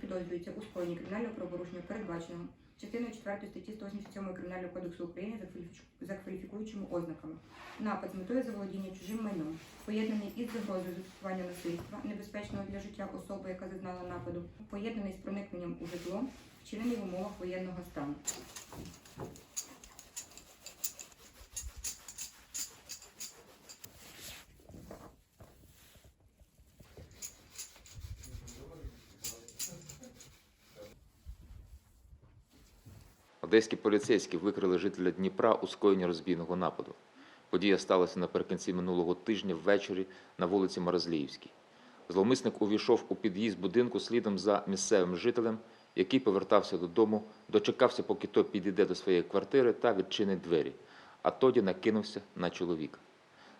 підозрюється у скоєнні кримінального правопорушення, передбаченого частиною 4 статті 187 Кримінального кодексу України за кваліфікуючими ознаками. Напад з метою заволодіння чужим майном, поєднаний із загрозою застосування насильства, небезпечного для життя особи, яка зазнала нападу, поєднаний з проникненням у житло, вчинений в умовах воєнного стану. Одеські поліцейські викрили жителя Дніпра у скоєнні розбійного нападу. Подія сталася наприкінці минулого тижня ввечері на вулиці Морозліївській. Зловмисник увійшов у під'їзд будинку слідом за місцевим жителем, який повертався додому, дочекався, поки той підійде до своєї квартири та відчинить двері, а тоді накинувся на чоловіка.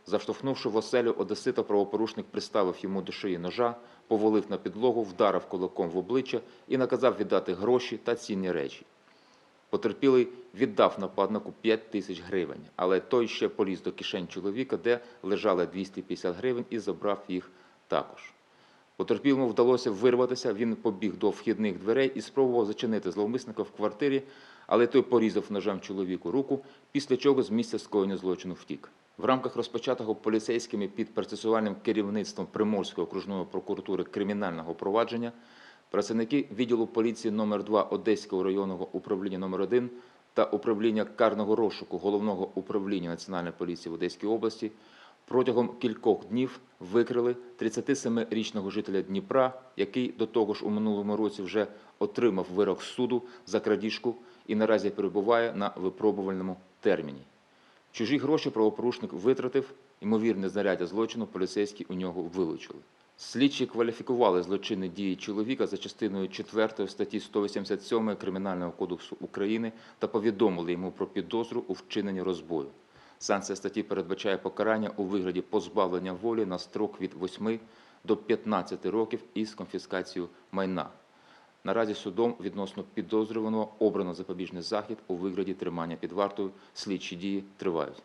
Заштовхнувши в оселю Одесита, правопорушник приставив йому до шиї ножа, повалив на підлогу, вдарив кулаком в обличчя і наказав віддати гроші та цінні речі. Потерпілий віддав нападнику 5 тисяч гривень, але той ще поліз до кишень чоловіка, де лежали 250 гривень, і забрав їх також. Потерпілому вдалося вирватися, він побіг до вхідних дверей і спробував зачинити зловмисника в квартирі, але той порізав ножем чоловіку руку, після чого з місця скоєння злочину втік. В рамках розпочатого поліцейськими під процесуальним керівництвом Приморської окружної прокуратури кримінального провадження Працівники відділу поліції номер 2 Одеського районного управління номер 1 та управління карного розшуку головного управління Національної поліції в Одеській області протягом кількох днів викрили 37-річного жителя Дніпра, який до того ж у минулому році вже отримав вирок суду за крадіжку і наразі перебуває на випробувальному терміні. Чужі гроші правопорушник витратив, ймовірне знаряддя злочину поліцейські у нього вилучили. Слідчі кваліфікували злочинні дії чоловіка за частиною 4 статті 187 Кримінального кодексу України та повідомили йому про підозру у вчиненні розбою. Санкція статті передбачає покарання у вигляді позбавлення волі на строк від 8 до 15 років із конфіскацією майна. Наразі судом відносно підозрюваного обрано запобіжний захід у вигляді тримання під вартою. Слідчі дії тривають.